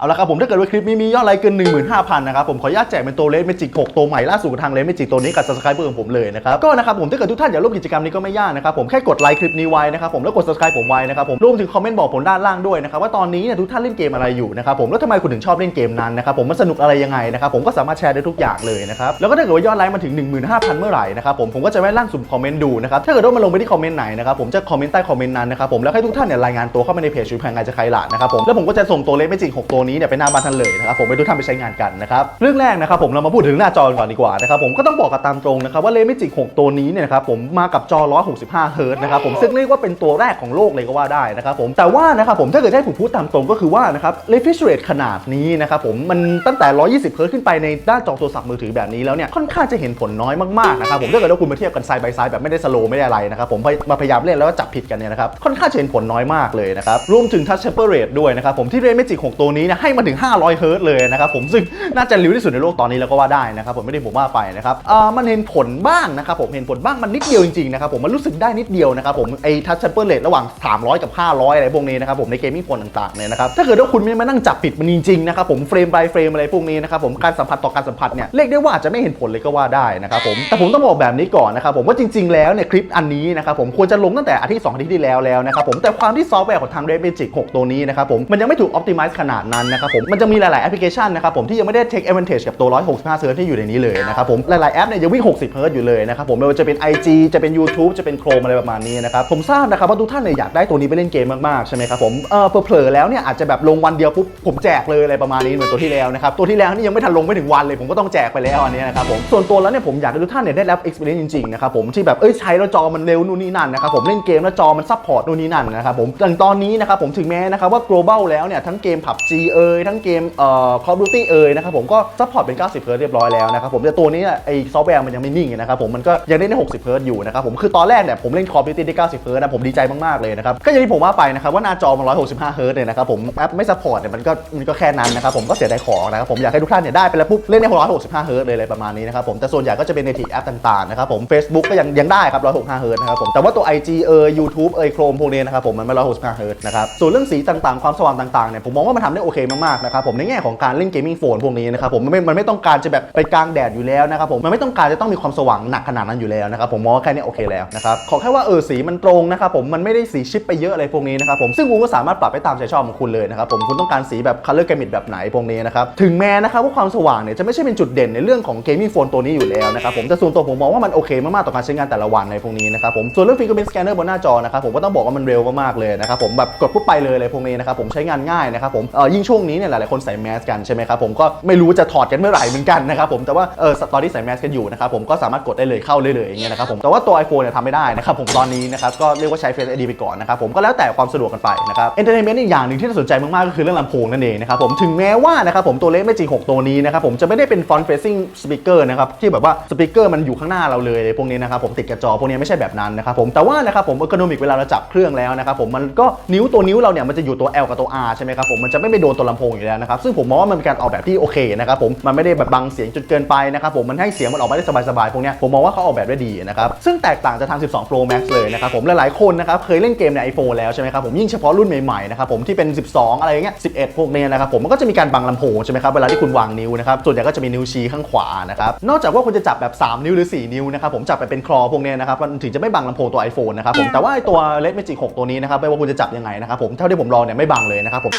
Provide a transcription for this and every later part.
เอาละครับผมถ้าเกิดว่าคลิปนี้มียอดไลค์เกิน 15,000 นะครับผมขออนุญาตแจกเป็นตัวเลสเมจิก 6 ตัวใหม่ล่าสุดทางเลสเมจิกตัวนี้กับ subscriber ของผมเลยนะครับก็นะครับผมถ้าเกิดทุกท่านอยากร่วมกิจกรรมนี้ก็ไม่ยากนะครับผมแค่กดไลค์คลิปนี้ไว้นะครับผมแล้วกด subscribe ผมไว้นะครับผมรวมถึงคอมเมนต์บอกผมด้านล่างด้วยนะครับว่าตอนนี้เนี่ยทุกท่านเล่นเกมอะไรอยู่นะครับผมแล้วทำไมคุณถึงชอบเล่นเกมนั้นนะครับผมมันสนุกอะไรยังไงนะครับผมก็สามารถแชร์ได้ทุกอย่างเลยนะครับแล้วก็ถ้าเกิดว่ายอดไลค์มาถึง 15,000 เมื่อไหร่นะครับผมผมก็จะไว้ร่างสุ่มคอมเมนต์ดูนะครับถ้าเกิดว่ามันลงไปที่คอมเมนต์ไหนนะครับผมจะคอมเมนต์ใต้คอมเมนต์นั้นนะครับผมแล้วให้ทุกท่านเนี่ยรายงานตัวเข้ามาในเพจชูแพงไงจะใครหล่ะนะครับผมแล้วผมก็จะส่งตัวเลขไม่จริง6ตัวนี้เนี่ยไปหน้าบ้านท่านเลยนะครับผมไปทุกท่านไปใช้งานกันนะครับเรื่องแรกนะครับผมเรามาพูดถึงหน้าจอก่อนดีกว่านะครับผมก็ต้องบอกกันตามตรงนะครับว่าเลมิจิก6ตัวนี้เนี่ยนะครับผมมากับจอ 165 เฮิร์ตนะครับผมซึ่งเรียกว่าเป็นตัวแรกของโลกเลยก็ว่าได้นะครับผมแต่ว่านะครับผมถ้าเกิดให้ผมพูดตามตรงก็คือว่านะครับ refresh rate ขนาดนี้นะครับผมมันตั้งแต่ 120 เฮิร์ตขึ้นไปในด้าจอโทรศัพท์มือถือแบบนี้แล้วเนี่ยค่อนข้างจะเห็นผลน้อยมากๆนะครับผมถ้าเกิดว่าคุณมาเทียบกันไซด์บายไซด์แบบไม่ได้สโลว์ไม่ได้อะไรนะครับผมมาพยายามเล่นแล้วก็จับผิดกันเนี่ยนะครับค่อนข้างจะเห็นผลน้อยมากเลยนะครับรวมถึง touch temper rate ด้วยนะครับผมที่ Redmi 6ตัวนี้นี่ยให้มาถึง 500เฮิร์ตซ์เลยนะครับผมซึ่งน่าจะเร็วที่สุดในโลกตอนนี้แล้วก็ว่าได้นะครับผมไม่ได้ผมว่าไปนะครับเอ่ามันเห็นผลบ้างนะครับผมเห็นผลบ้างมันนิดเดียวจริงๆนะครับผมมันรู้สึกได้นิดเดียวนะครับผมไอ้ touch temper rate ระหว่าง 300 กับ 500 อะไรพวกนี้นะครับผมในเกมมิ่งโฟนต่างๆเนี่ยนะครับถ้าเกิดว่าคุณไม่มานั่งจับผิดมันจริงๆนะครับผมเฟรม by เฟรมอะไรพวกนี้นะครับผมการสัมผัสต่อการสัมผัสเนี่ยเรียกได้ว่าจะไม่เห็นผลเลยก็ว่าได้นะครับผมแต่ผมต้องบอกแบบนี้ก่อนนะครับผมว่าจริง ๆ แล้วเนี่ยคลิปอันนี้นะครับผมควรจะลงตั้งแต่อาทิตย์สอาทิตย์ที่แล้วแล้วนะครับผมแต่ความที่ซอฟต์แวร์ของทาง Redmi 6ตัวนี้นะครับผมมันยังไม่ถูก optimize ขนาดนั้นนะครับผมมันจะมีหลายๆแอปพลิเคชันนะครับผมที่ยังไม่ได้ take advantage กับตัว 165เฮิร์ตที่อยู่ในนี้เลยนะครับผมหลายๆแอปเนี่ยยังวิ่ง 60เฮิร์ตอยู่เลยนะครับผมไม่ว่าจะเป็น IG จะเป็น YouTube จะเป็น Chrome อะไรประมาณนี้นะครับผมทราบนะครับว่าทุกท่านเนี่ยอยากได้ตัวนี้ไปเล่นเกมมากๆใช่ไหมครับผมเออเผลอๆแล้วเนี่ยอาจจะแบบลงวันเดียวปุ๊บผมแจกเลยอะไรประมาณนี้เหมือนตัวที่แล้วนะครับตัวที่แล้วนี่ยังไม่ทันลงไม่ถึงวันเลยผมก็ต้องแจกไปแล้วอันนี้นะครับผมส่วนตัวแล้วเนี่ยผมอยากให้ทุกท่านเนี่ยได้รับ experience จริงๆนะครับผมที่แบบเอ้ยใช้แล้วจอมันเร็วนู่นนี่นั่นนะครับผมเล่นเกมแล้วจอมันซัพพอร์ตนู่นนี่นั่นนะครับผมอย่างตอนนี้นะครับผมถึงแม้นะครับว่า global แล้วเนี่ยทั้งเกม PUBG เอ่ยทั้งเกมเอ่อ Call of Duty เอ่ยนะครับผมก็ซัพพอร์ตเป็น 90 เฮิร์ตเรียบร้อยแล้วนะครับผมแต่ตัวนี้ไอซอฟต์แวร์มันยังไม่นิ่งนะครับผมมันก็ยังเล่นได้ 60 เฮิร์ตอยู่นะครับผมคือตอนแรกเนี่ยผมเล่น Call of Duty ได้ 90 เฮิร์ตนะผมดีใจมากๆเลยนะครับก็อย่างที่ผมว่าไปนะครับว่าหน้าจอมัน165 เฮิร์ตเนี่ยนะครับผมแอปไม่ซัพพอร์ตเนี่ยมันก็มันก็แค่นั้นนะครับผมก็เสียดายของนะครับผมอยากให้ทุกท่านเนี่ยได้ไปแล้วปุ๊บเล่นใน165 เฮิร์ตเลยอะไรประมาณนี้นะครับผมแต่ส่วนใหญ่ก็จะเป็นในทีแอปต่างๆนะครับผม Facebook ก็ยังยังได้ครับ165 เฮิร์ตนะครับผมแต่ว่าตัว IG เอ่ย YouTube เอ่ย Chrome พวกนี้นะครับผมมันไม่165 เฮิร์ตนะครับส่วนเรื่องสีต่างๆความสว่างต่างๆเนี่ยผมมองว่ามันทำได้โอเคมากๆนะครับผมในแง่ของการเล่นเกมมิ่งโฟนพวกนี้นะครับผมมันไม่มันไม่ต้องการจะแบบไปกลางแดดอยู่แล้วนะครับผมมันไม่ต้องการจะต้องมีความสว่างหนักขนาดนั้นอยู่แล้วนะครับผมมองว่าแค่นี้โอเคแล้วนะครับขอแค่ว่าเออสีมันตรงนะครับผมมันไม่ได้สีชิปไปเยอะอะไรพวกนี้นะครับผมซึ่งคุณก็สามารถปรับไปตามใจชอบของคุณเลยนะครับผมคุณต้องการสีแบบ color gamut แบบไหนพวกนี้นะครับถึงแม้นะครับว่าความสว่างเนี่ยจะไม่ใช่เป็นจุดเด่นในเรื่องของเกมมิ่งโฟนตัวนี้อยู่แล้วนะครับผมแต่ส่วนตัวผมมองว่ามันโอเคมากๆต่อการใช้งานแต่ละวันในพวกนี้นะครับผมส่วนเรื่อง fingerprint scanner บนหน้าจอนะครับผมก็ต้องบอกว่ามันเร็วมากๆเลยนะครับผมแบบกดปุ๊บไปเลยอะไรพวกนี้นะครับผมใช้งานง่ายนะครับผมเอ่อยิ่งช่วงนี้เนี่ยหลายๆคนใส่แมสกันใช่ไหมครับผมก็ไม่รู้จะถอดกันเมื่อไหร่เหมือนกันนะครับผมแต่ว่าเออตอนที่ใส่แมสกันอยู่นะครับผมก็สามารถกดได้เลยเข้าเลยเลยอย่างเงี้ยนะครับผมแต่ว่าตัว iPhone เนี่ยทำไม่ได้นะครับผมตอนนี้นะครับก็เรียกว่าใช้ Face ID ไปก่อนนะครับผมก็แล้วแต่ความสะดวกกันไปนะครับ entertainment อีกอย่างหนึ่งที่น่าสนใจมากๆก็คือเรื่องลำโพงนั่นเองนะครับผมถึงแม้ว่านะครับผมตัวเลขไม่จริง6ตัวนี้นะครับผมจะไม่ได้เป็น front facing speaker นะครับที่แบบว่าสปีกเกอร์มันอยู่ข้างหน้าเราเลยพวกนี้นะครับผมติดกับจอพวกนี้ไม่ใช่แบบนั้นนะครับผมแต่ว่านะครับผม ergonomic เวลาเราจับเครื่องแล้วนะครับผมมันก็นิ้วตัวนิ้วเราเนี่ยมันจะอยู่ตัว L กับตัว R ใช่ไหมครับผมมันจะไม่ไปโดนตัวลำโพงอยู่แล้วนะครับซึ่งผมมองว่ามันเป็นการออกแบบที่โอเคนะครับผมมันไม่ได้แบบบังเสียงจนเกินไปนะครับผมมันให้เสียงมันออกมาได้สบายๆพวกเนี้ยผมมองว่าเขาออกแบบได้ดีนะครับซึ่งแตกต่างจากทาง 12 Pro Max เลยนะครับผมหลายๆคนนะครับเคยเล่นเกมใน iPhone แล้วใช่ไหมครับผมยิ่งเฉพาะรุ่นใหม่ๆนะครับผมที่เป็น 12 อะไรอย่างเงี้ย 11 พวกเนี้ยนะครับผมมันก็จะมีการบังลำโพงใช่ไหมครับเวลาที่คุณวางนิ้วนะครับส่วนใหญ่ก็จะมีนิ้วชี้ข้างขวานะครับนอกจากว่าคุณจะจับแบบ 3 นิ้วหรือ 4 นิ้วนะครับผมจับไปเป็นคลอพวกเนี้ยนะครับมันถึงจะไม่บังลำโพงตัว iPhone นะครับผมแต่ว่าไอ้ตัว Redmi 6ตัวนี้นะครับไม่ว่าคุณจะจับยังไงนะครับผมเท่าที่ผมลองเนี่ยไม่บังเลยนะครับผม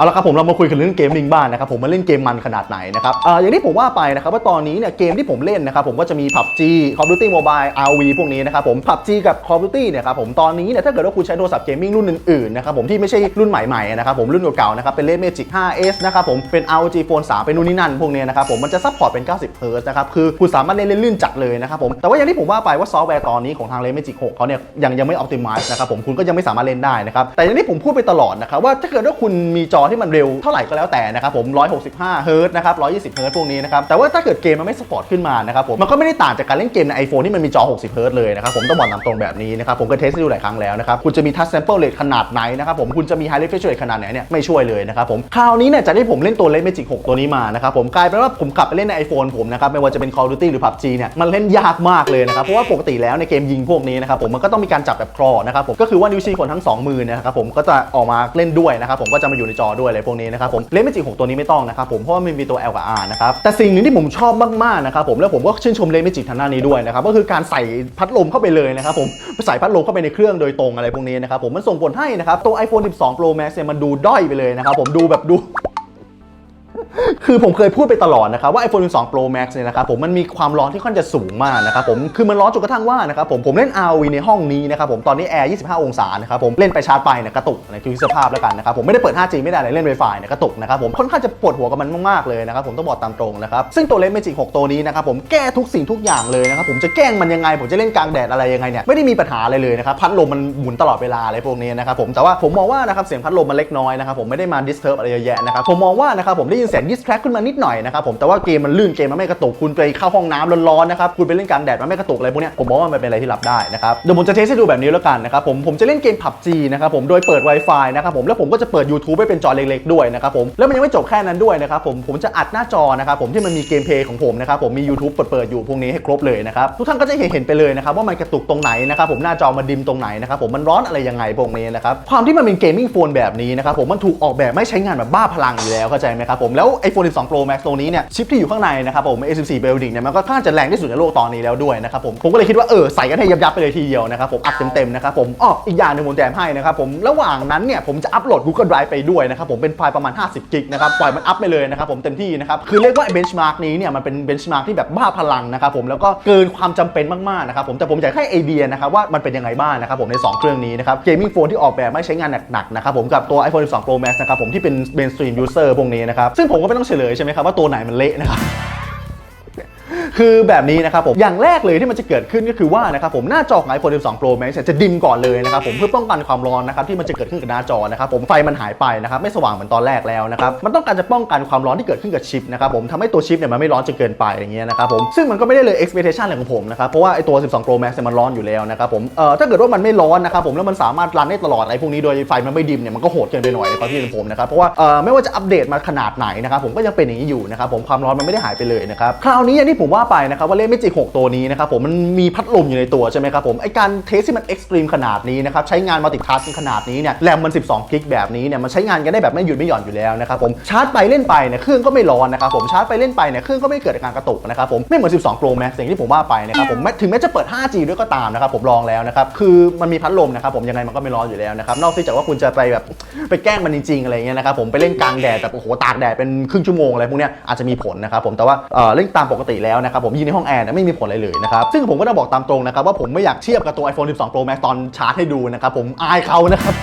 เอาละครับผมเรามาคุยกันเรื่องเกมมิ่งบ้างนะครับผมมาเล่นเกมมันขนาดไหนนะครับอ่าอย่างที่ผมว่าไปนะครับว่าตอนนี้เนี่ยเกมที่ผมเล่นนะครับผมก็จะมี PUBG Call of Duty Mobile RV พวกนี้นะครับผม PUBG กับ Call of Duty เนี่ยครับผมตอนนี้เนี่ยถ้าเกิดว่าคุณใช้โทรศัพท์เกมมิ่งรุ่นอื่นๆนะครับผมที่ไม่ใช่รุ่นใหม่ๆนะครับผมรุ่นเก่าๆนะครับเป็น Red Magic 5s นะครับผมเป็น ROG Phone 3 เป็นนู่นนี่นั่นพวกนี้นะครับผมมันจะซัพพอร์ตเป็น 90 เฮิร์ตนะครับคือคุณสามารถเล่นเล่นลื่นจัดเลยนะครับผมแต่ว่าอย่างที่ผมว่าไปว่าซอฟต์แวร์ตอนนี้ของทาง Red Magic 6เขาเนี่ยยังยังไม่ optimize นะครับผมคุณก็ยังไม่สามารถเล่นได้นะครับแต่อย่างที่ผมพูดไปตลอดนะครับว่าถ้าเกิดว่าคุณมีจอที่มันเร็วเท่าไหร่ก็แล้วแต่นะครับผม165เฮิร์ตนะครับ120เฮิร์ตพวกนี้นะครับแต่ว่าถ้าเกิดเกมมันไม่สปอร์ตขึ้นมานะครับผมมันก็ไม่ได้ต่างจากการเล่นเกมใน iPhone ที่มันมีจอ 60เฮิร์ตเลยนะครับผมต้องบอกตามตรงแบบนี้นะครับผมก็เทสให้ดูหลายครั้งแล้วนะครับคุณจะมี touch sample rate ขนาดไหนนะครับผมคุณจะมี high refresh rate ขนาดไหนเนี่ยไม่ช่วยเลยนะครับผมคราวนี้เนี่ยจากที่ผมเล่นตัวเล่น Magic 6ตัวนี้มานะครับผมกลายเป็นว่าผมกลับไปเล่นใน iPhone ผมนะครับไม่ว่าจะเป็น Call of Duty หรือ PUBG เนี่ยมันเล่นยากมากเลยนะครับเพราะว่าปกติแล้วในเกมยิงพวกนี้นะครับผมมันก็ต้องมีการจับแบบคลอนะครับผมก็คือว่านิ้วชี้คนทั้งสองมือนยนะครับผมก็จะออกมาเล่นด้วยนะครับผมก็จะมาอยู่ในจอด้วยอะไรพวกนี้นะครับผมเล่นไม่จริง6ตัวนี้ไม่ต้องนะครับผมเพราะว่ามันมีตัว L กับ R นะครับแต่สิ่งหนึ่งที่ผมชอบมากๆนะครับผมแล้วผมก็ชื่นชมเลนไม่จิทางด้านนี้ด้วยนะครับก็คือการใส่พัดลมเข้าไปเลยนะครับผมใส่พัดลมเข้าไปในเครื่องโดยตรงอะไรพวกนี้นะครับผมมันส่งผลให้นะครับตัว iPhone 12 Pro Max เนี่ยมันดูด้อยไปเลยนะครับผมดูแบบดู คือผมเคยพูดไปตลอดนะครับว่า iPhone 12 Pro Max เนี่ยนะครับผมมันมีความร้อนที่ค่อนจะสูงมากนะครับผมคือมันร้อนจนกระทั่งว่านะครับผมผมเล่น ROV ในห้องนี้นะครับผมตอนนี้แอร์ 25 องศานะครับผมเล่นไปชาร์จไปเนี่ยกระตุกนะคือสภาพแล้วกันนะครับผมไม่ได้เปิด 5G ไม่ได้เลยเล่น Wi-Fi เนี่ยกระตุกนะครับผมค่อนข้างจะปวดหัวกับมันมากๆเลยนะครับผมต้องบอกตามตรงนะครับซึ่งตัวเลนส์ Magic 6ตัวนี้นะครับผมแก้ทุกสิ่งทุกอย่างเลยนะครับผมจะแกล้งมันยังไง ผมจะเล่นกลางแดดอะไรยังไงเนี่ยไม่ได้มีปัญหาอะไรเลยนะครับพัดลมมันหมุนตลอดเวลาอะไรพวกนี้นะครับผมแต่ว่าผมมองว่านะครับเสียงพัดลมมันเล็กน้อยนะครับผมไม่ได้มา disturb อะไรเยอะแยะนะครับผมมองว่านะครับผมได้ยินเสียง distract ขึ้นมานิดหน่อยนะครับผมแต่ว่าเกมมันลื่นเกมมันไม่กระตุกคุณไปเข้าห้องน้ำร้อนๆนะครับคุณไปเล่นกลางแดดมันไม่กระตุกอะไรพวกเนี้ยผมมองว่ามันเป็นอะไรที่รับได้นะครับเดี๋ยวผมจะเทสให้ดูแบบนี้แล้วกันนะครับผมผมจะเล่นเกม PUBG นะครับผมโดยเปิด Wi-Fi นะครับผมแล้วผมก็จะเปิด YouTube ไว้เป็นจอเล็กๆด้วยนะครับผมแล้วมันยังไม่จบแค่นั้นด้วยนะครับผมผมจะอัดหน้าจอนะครับผมที่มันมีเกมเพลย์ของผมนะครับผมมี YouTube เปิดๆอยู่พวกนี้ให้ครบเลยนะครับทุกท่านก็จะเห็นเห็นไปเลยนะครับว่ามันกระตุกตรงไหนนะครับผมหน้าจอมันดิมตรงไหนนะครับผมมันร้อนอะไรยังไงพวกนี้นะครับความที่มันเป็นเกมมิ่งโฟนแบบนี้นะครับผมมันถูกออกแบบไม่ใช้งานแบบบ้าพลังอยู่แล้วเข้าใจไหมครับผมแล้ว iPhone 12 Pro Max ตัวนี้เนี่ยชิปที่อยู่ข้างในนะครับผม A14 Bionic เนี่ยมันก็ค่อนข้างจะแรงที่สุดในโลกตอนนี้แล้วด้วยนะครับผมผมก็เลยคิดว่าเออใส่กันให้ยับๆไปเลยทีเดียวนะครับผมอัดเต็มๆนะครับผมอ้ออีกอย่างหนึงผมแถมให้นะครับผมระหว่างนั้นเนี่ยผมจะอัปโหลด Google Drive ไปด้วยนะครับผมเป็นไฟล์ประมาณ 50 กิกนะครับปล่อยมันอัพไปเลยนะครับผมเต็มที่นะครับคือเรียกว่าเบนช์มาร์กนี้เนี่ยมันเป็นเบนช์มาร์กที่แบบบ้าพลังนะครับผมแล้วก็เกินความจำเป็นมากๆนะครับผมแต่ผมอยากให้ไอเดียนะครับว่ามันเป็นยังไงบ้างนะครับผมใน 2 เครื่องนี้นะครับเกมมิ่งโฟนที่ออกแบบไม่ใช้งานหนักๆนะครับผมกับตัว iPhone 12 Pro Max นะครับผมที่เป็น mainstream user พวกนี้นะครับซึ่งผมก็ไม่ต้องเฉลยใช่ไหมครับว่าตัวไหนมันเละนะครับ คือแบบนี้นะครับผมอย่างแรกเลยที่มันจะเกิดขึ้นก็คือว่านะครับผมหน้าจอของ iPhone 12 Pro Max จะดิมก่อนเลยนะครับผมเพื่อป้องกันความร้อนนะครับที่มันจะเกิดขึ้นกับหน้าจอนะครับผมไฟมันหายไปนะครับไม่สว่างเหมือนตอนแรกแล้วนะครับมันต้องการจะป้องกันความร้อนที่เกิดขึ้นกับชิปนะครับผมทำให้ตัวชิปเนี่ยมันไม่ร้อนจนเกินไปอย่างเงี้ยนะครับผมซึ่งมันก็ไม่ได้เลย expectation อะไรของผมนะครับเพราะว่าไอตัว 12 Pro Max มันร้อนอยู่แล้วนะครับผมเอ่อถ้าเกิดว่ามันไม่ร้อนนะครับผมแล้วมันสามารถรันได้ตลอดอะไรพวกนี้โดยไฟมันไม่ดิมเนี่ยมันก็โหดเกินไปหน่อยในความคิดเห็นผมนะครับเพราะว่าเอ่อไม่ว่าจะอัปเดตมาขนาดไหนนะครับผมก็ยังเป็นอย่างนี้อยู่นะครับผมความร้อนมันไม่ได้หายไปเลยนะครับคราวนี้อย่างที่ผมว่าไปนะครับว่าเลขไม่จิก6ตัวนี้นะครับผมมันมีพัดลมอยู่ในตัวใช่ไหมครับผมไอการเทสที่มันเอ็กซ์ตรีมขนาดนี้นะครับใช้งานมัลติทัสขนาดนี้เนี่ยแรมมัน12กิกแบบนี้เนี่ยมันใช้งานกันได้แบบไม่หยุดไม่หย่อนอยู่แล้วนะครับผมชาร์จไปเล่นไปเนี่ยเครื่องก็ไม่ร้อนนะครับผมชาร์จไปเล่นไปเนี่ยเครื่องก็ไม่เกิดอาการกระตุกนะครับผมไม่เหมือน 12 Pro Max อย่างที่ผมว่าไปนะครับผมแม้ถึงแม้จะเปิด 5G ด้วยก็ตามนะครับผมลองแล้วนะครับคือมันมีพัดลมนะครับผมยังไงมันก็ไม่ร้อนอยู่แล้วนะครับนอกจากว่าคุณจะไปแบบไปแกล้งมันจริงๆอะไรเงี้ยนะครับผมไปเล่นกลางแดดแบบโอ้โหตากแดดเป็นครึ่งชั่วโมงอะไรพวกเนี้ยอาจจะมีผลนะครับผมแต่ว่าเล่นตามปกติแล้วนะครับผมยืนในห้องแอร์ไม่มีผลอะไรเลยนะครับซึ่งผมก็ต้องบอกตามตรงนะครับว่าผมไม่อยากเทียบกับตัว iPhone 12 Pro Max ตอนชาร์จให้ดูนะครับผมอายเขานะครับ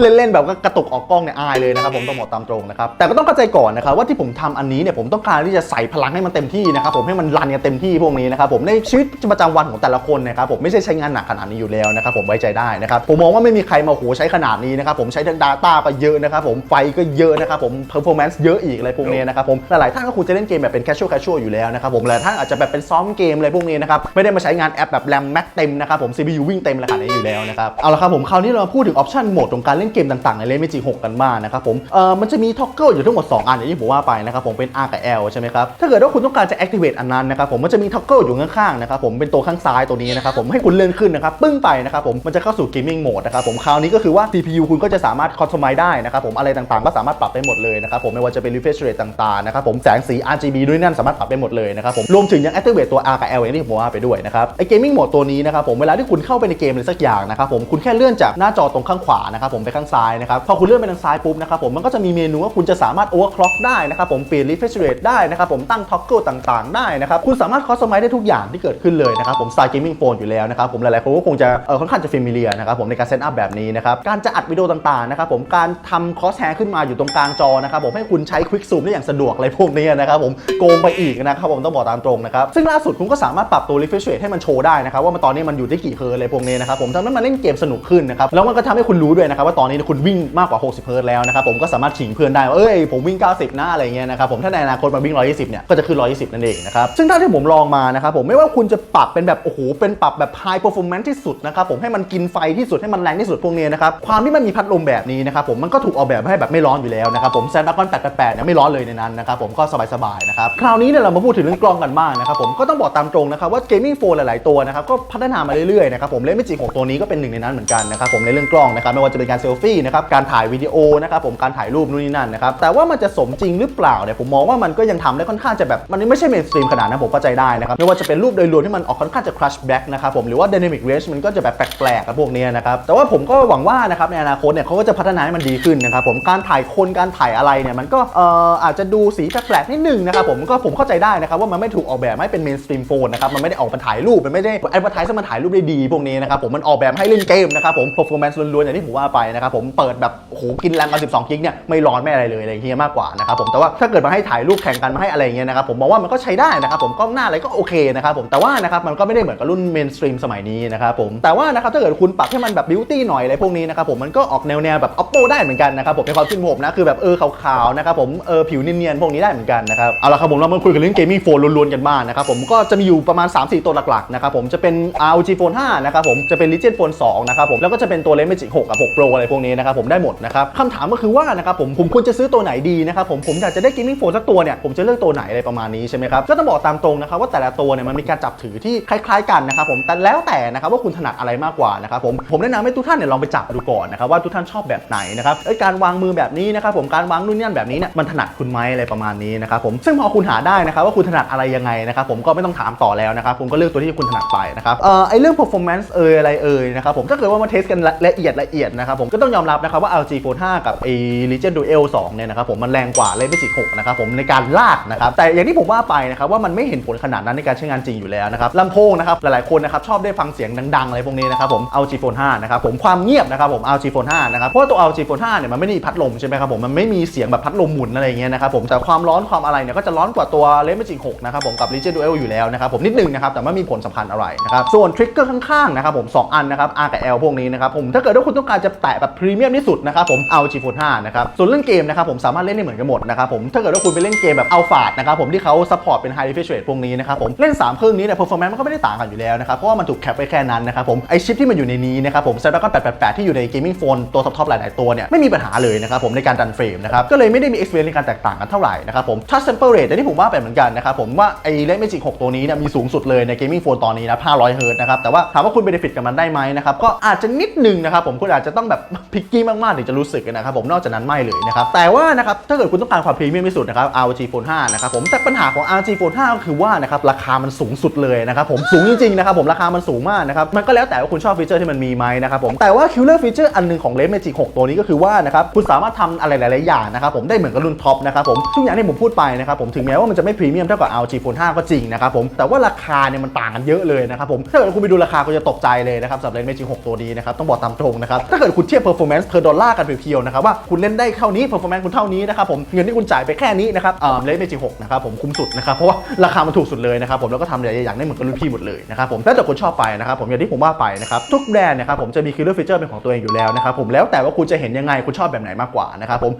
เล่นๆแบบก็กระตุกออกกล้องเนี่ยอายเลยนะครับผมต้องบอกตามตรงนะครับแต่ก็ต้องเข้าใจก่อนนะครับว่าที่ผมทำอันนี้เนี่ยผมต้องการที่จะใส่พลังให้มันเต็มที่นะครับผมให้มันรันกันเต็มที่พวกนี้นะครับผมในชีวิตประจำวันของแต่ละคนนะครับผมไม่ใช่ใช้งานหนักขนาดนี้อยู่แล้วนะครับผมไว้ใจได้นะครับผมมองว่าไม่มีใครมาโหใช้ขนาดนี้นะครับผมใช้ทั้ง Data ก็เยอะนะครับผมไฟก็เยอะนะครับผม performance เยอะอีกอะไรพวกนี้นะครับผมหลายๆท่านก็คงจะเล่นเกมแบบเป็น casual casual อยู่แล้วนะครับผมหลายท่านอาจจะแบบเป็นซ้อมเกมอะไรพวกนี้นะครับไม่ได้มาใช้งานแอปแบบแรมแม็กเต็มนะครับผม CPU วิ่งเต็มอะไรขนาดนี้อยู่แล้วนะครับเอาละครับผมคราวนี้เรามาพูดถึงออปชันโหมดของการเล่นเกมต่างๆในเลนเมจิ6กันบ้างนะครับผมเอ่อมันจะมีท็อกเกิลอยู่ทั้งหมด 2 อันอย่างที่ผมว่าไปนะครับผมเป็น R กับ L ใช่ไหมครับถ้าเกิดว่าคุณต้องการจะ activate อันนั้นนะครับผมมันจะมีท็อกเกิลอยู่ข้างๆนะครับผมเป็นตัวข้างซ้ายตัวนี้นะครับผมให้คุณเลื่อนขึ้นนะครับปึ้งไปนะครับผมมันจะเข้าสู่ gaming mode นะครับผมคราวนี้ก็คือว่า CPU คุณก็จะสามารถ customize ได้นะครับผมอะไรต่างๆ ก็สามารถปรับได้หมดเลยนะครับผมไม่ว่าจะเป็น refresh rate ต่างๆนะครับผมแสงสี RGB ด้วยนั่นสามารถปรับได้หมดเลยนะครับผมรวมถึงยัง activate ตัว R กับ L อย่างที่ผมว่าไปด้วยนะครับไอ gaming mode ตัวนี้นะครับผมเวลาที่คุณเข้าไปในเกมอะไรสักอย่างนะครับผมคุณแค่เลื่อนจากหน้าจอตรงข้างขวานะครับผมไปข้างซ้ายนะครับพอคุณเลื่อนไปทางซ้ายปุ๊บนะครับผมมันก็จะมีเมนูว่าคุณจะสามารถ overclock ได้นะครับผมเปลี่ยน refresh rate ได้นะครับผมตั้ง toggle ต่างๆ ได้นะครับคุณสามารถ customize ได้ทุกอย่างที่เกิดขึ้นเลยนะครับผมสไตล์ gaming phone อยู่แล้วนะครับผมหลายๆคนก็คงจะเออค่อนข้างจะ familiar นะครับผมในการ set up แบบนี้นะครับการจะอัดวิดีโอต่างๆนะครับผมการทำ cross hair ขึ้นมาอยู่ตรงกลางจอนะครับผมให้คุณใช้ quick zoom ได้อย่างสะดวกอะไรพวกนี้นะครับผมโกงไปอีกนะครับผมต้องบอกตามตรงนะครับซึ่งล่าสุดคุณก็สามารถปรับตัว refresh rate ให้มันโชว์ได้นะครับว่ามันตอนนี้มันอยู่ที่กี่เฮิร์ตอะไรพวกนี้นะครับผมทำให้มันเล่นเกมสนุกขึ้นนะครับแล้วมันก็ทำให้คุณรู้ด้วยนะครับว่าตอนนี้เนี่ยคุณวิ่งมากกว่า 60 เฮิร์ตแล้วนะครับผมก็สามารถขิงเพื่อนได้ว่าเอ้ยผมวิ่ง 90นะอะไรเงี้ยนะครับผมถ้าในอนาคตมาวิ่ง 120 เนี่ยก็จะขึ้น 120 นั่นเองนะครับซึ่งถ้าที่ผมลองมานะครับผมไม่ว่าคุณจะปรับเป็นแบบโอ้โหเป็นปรับแบบ high performance ที่สุดนะครับผมให้มันกินไฟที่สุดให้มันแรงที่สุดพวกนี้นะครับความที่มันมีพัดลมแบบนี้นะครับผมมันก็ถูกออกแบบให้แบบไม่ร้อนอยู่แล้วนะครับผม Snapdragon 888เนี่ยไม่ร้อนเลยในนั้นนะครับผมก็สบายๆนะครับคราวนี้เนี่ยเรามาพูดถึงเรื่องกล้องกันบ้างนะครับผมก็ต้องบอกตามตรงนะครับว่า gaming phone หลายๆตัวนะครับก็พัฒนามาเรื่อยๆนะครับผมเลนส์เมจิของตัวนี้ก็เป็นหนึ่งในนั้นเหมือนกันนะครับผมในเรื่องกล้องนะครับไม่ว่าจะเป็นการเซลฟี่นะครับการถ่ายวิดีโอนะครับผมการถ่ายรูปนู่นนี่นั่นนะครับแต่ว่ามันจะสมจริงหรือเปล่าเนี่ยผมมองว่ามันก็ยังทำได้ค่อนข้างจะแบบมันไม่ใช่เมนสตรีมขนาดนั้นผมเข้าใจได้นะครับไม่ว่าจะเป็นรูปโดยรวมที่มันออกค่อนข้างจะ crush back นะครับผมหรือว่า dynamic range มันก็จะแบบแปลกๆกับพวกนี้นะครับแต่ว่าผมก็หวังว่านะครับในอนาคตเนี่ยเขาก็จะพัฒนาให้มันดีขึ้นนะครับผมการถ่ายคนการถ่ายอะไรเนี่ยมันก็เอ่ออาจจะดูสีแปลกๆนิดนึงนะครับผมก็ผมเข้าใจได้นะครับว่ามันไม่ถูกออกแบบให้เป็นเมนสตรีมโฟนนะครับมันไม่ได้ออกมาถ่ายรูปมันไม่ได้แอดเวอร์ทายให้มันถ่ายรูปได้ดีพวกนี้นะครับผมมันออกแบบให้เล่นเกมนะครับผม performance ล้วนๆอย่างที่ผมว่าไปนะครับผมเปิดแบบโอ้โหกินแรงมา12 กิกเนี่ยไม่ร้อนไม่อะไรเลยอะไรอย่างเงี้ยมากกว่านะครับผมแต่ว่าถ้าเกิดมาให้ถ่ายรูปแข่งกันมาให้อะไรเงี้ยนะครับผมมองว่ามันก็ใช้ได้นะครับผมกล้องหน้าอะไรก็โอเคนะครับผมแต่ว่านะครับมันก็ไม่ได้เหมือนกับรุ่นเมนสตรีมสมัยนี้นะครับผมแต่ว่านะครับถ้าเกิดคุณปรับให้มันแบบบิวตี้หน่อยอะไรพวกนี้นะครับผมมันก็ออกแนวๆแบบ oppo ได้เหมือนกันนะครับผมในความคิดผมนะคือแบบเออขาวๆนะครับผมเออผิวเนียนๆพวกนี้ได้เหมือนกันนะครับเอาละครับผมเรามาคุยกันเรื่อง gaming phone ล้วนๆกันบ้างนะครับผมก็จะมีอยู่ประมาณ 3-4 ตัวหลักๆนะครับผมจะเป็น ROG Phone 5นะครับผมจะเป็น Legion Phone 2นะครับผมแล้วก็จะเป็นตัว Lens Magic 6กับ6 Pro อะไรพวกนี้นะครับผมได้หมดนะครับคำถามก็คือว่านะครับผมผมควรจะซื้อตัวไหนดีนะครับผมผมอยากจะได้ gaming phone สักตัวเนี่ยผมจะเลือกตัวไหนอะไรประมาณนี้ใช่ไหมครับก็ต้องบอกตามตรงนะครับว่าแต่ละตัวเนี่ยมันมีการจับถือที่คล้ายๆกันนะครับผมแต่แล้วแต่นะครับว่าคุณถนัดอะไรมากกว่านะครับผมผมแนะนำให้ทุกท่านเนี่ยลองไปจับดูก่อนนะครับว่าทุกท่านชอบแบบไหนนะครับการวางมือแบบนี้นะครับผมการวางนู่นนี่นั่นแบบนี้เนี่ยมันถนัดคุณไหมอะไรประมาณนี้นะครับผมซึ่งพอคุณหาได้นะครับว่าคุณถนัดอะไรยังไงนะครับผมก็ไม่ต้องถามต่อแล้วนะครับผมก็เลือกตัวที่คุณถนัดไปนะครับเอ่อไอเรื่อง performance เอยอะไรเอยนะครับผมถ้าเกิดว่ามาเทสกันละเอียดละเอียดนะครับผมก็ต้องยอมรับนะครับว่า LG Phone 5 กับไอ Legion Duel 2 เนี่ยนะครับผมมันแรงกว่าเลนส์ Magic 6 นะครับผมในการลากนะครับแต่อย่างที่ผมว่าไปนะครับว่ามันไม่เห็นผลขนาดนั้นในการใช้งานจริงอยู่แล้วนะครับลำโพงนะครับหลายๆคนนะครับชอบได้ฟังเสียงดังๆอะไรพวกนี้นะครับผม LG Phone 5 นะครับผมความเงียบนะครับผม LG Phone 5 นะครับเพราะว่าตัว LG Phone 5 เนี่ยมันไม่ได้มีพัดลมใช่ไหมครับผมมันไม่มีเสียงแบบพัดลมหมุนอะไรเงี้ยนะครับผมแต่ความร้อนความอะไรเนี่ยก็จะร้อนกว่าตัวเลนส์ Magic 6 นะครับผมกับ Legion Duel อยู่แล้วนะครับผมนิดนึงนะครับแต่ไม่มีผลสำคัญอะไรนะครับส่วนทริกเกอร์ข้างๆนะครับผมสองอันนะครับ R กับ L พวกนี้นะครับผมถ้าเกิดว่าคุณต้องการจะแตะแบบแบบพรีเมียมที่สุดนะครับผม LG Phone 5นะครับส่วนเรื่องเกมนะครับผมสามารถเล่นได้เหมือนกันหมดนะครับผมถ้าเกิดว่าคุณไปเล่นเกมแบบอัลฟาดนะครับผมที่เขาซัพพอร์ตเป็น High Refresh Rate พวกนี้นะครับผมเล่น3เครื่องนี้เนี่ย performance มันก็ไม่ได้ต่างกันอยู่แล้วนะครับเพราะว่ามันถูกแคปไว้แค่นั้นนะครับผมไอชิปที่มันอยู่ในนี้นะครับผม Snapdragon 888 ที่อยู่ใน gaming phone ตัวท็อปๆหลายๆตัวเนี่ยไม่มีปัญหาเลยนะครับผมในการดันเฟรมนะครับก็เลยไม่ได้มี experience ในการแตกต่างกันเท่าไหร่นะครับผม touch sample rate อย่างที่ผมว่าไปเหมือนกันนะครับผมว่าไอ Lens Magic 6ตัวนี้เนี่ยมีสูงสุดเลยใน gaming phone ตอนนี้นะ500เฮิร์ตนะครับแต่ว่าถามว่าคุณ benefit กับมันได้ไหมนะครับก็อาจจะนิดนึงนะครับผมคุณอาจจะต้องแบบพิกกี้มากๆถึงจะรู้สึกนะครับผมนอกจากนั้นไม่เลยนะครับแต่ว่านะครับถ้าเกิดคุณต้องการความพรีเมียมที่สุดนะครับ ROG Phone 5นะครับผมแต่ปัญหาของ ROG Phone 5ก็คือว่านะครับราคามันสูงสุดเลยนะครับผมสูงจริงๆนะครับผมราคามันสูงมากนะครับมันก็แล้วแต่ว่าคุณชอบฟีเจอร์ที่มันมีไหมนะครับผมแต่ว่า killer feature อันหนึงของ Lens Magic 6ตัวนี้ก็คือว่านะครับคุณสามารถทำอะไรหลายๆอย่างนะครับผมได้เหมือนกับรุ่นท็อปนะครับผมทุกอย่างที่ผมพูดไปนะครับผมถึงแม้ว่ามันจะไม่พรีเมียมเท่ากับ ROG Phone 5ก็จริงนะครับผมแต่ว่าราคาเนี่ยมันต่างกันเยอะเลยนะครับผมถ้าเกิดคุณไปดูราคาคุณจะตกใจเลยนะครับสำหรับ Lens Magic 6ตัวนี้นะครับต้องบอกตามตรงนะครับถ้าเกิดคุณเทียบ performance per dollar กันเพียวๆนะครับว่าคุณเล่นได้เท่านี้ performance คุณเท่านี้นะครับผมเงินที่คุณจ่ายไปแค่นี้นะครับเอ่อเลนเมจิหกนะครับผมคุ้มสุดนะครับเพราะว่าราคามันถูกสุดเลยนะครับผมแล้วก็ทำหลายๆอย่างได้เหมือนกับรุ่นพี่หมดเลยนะครับผมแล้วแต่คุณชอบไปนะครับผมอย่างที่ผมว่าไปนะครับทุกแบรนด์นะครับผมจะมี killer feature เป็นของตัวเองอยู่แล้วนะครับผมแล้วแต่ว่าคุณจะเห็นยังไงคุณชอบแบบไหนมากกว่านะครับผม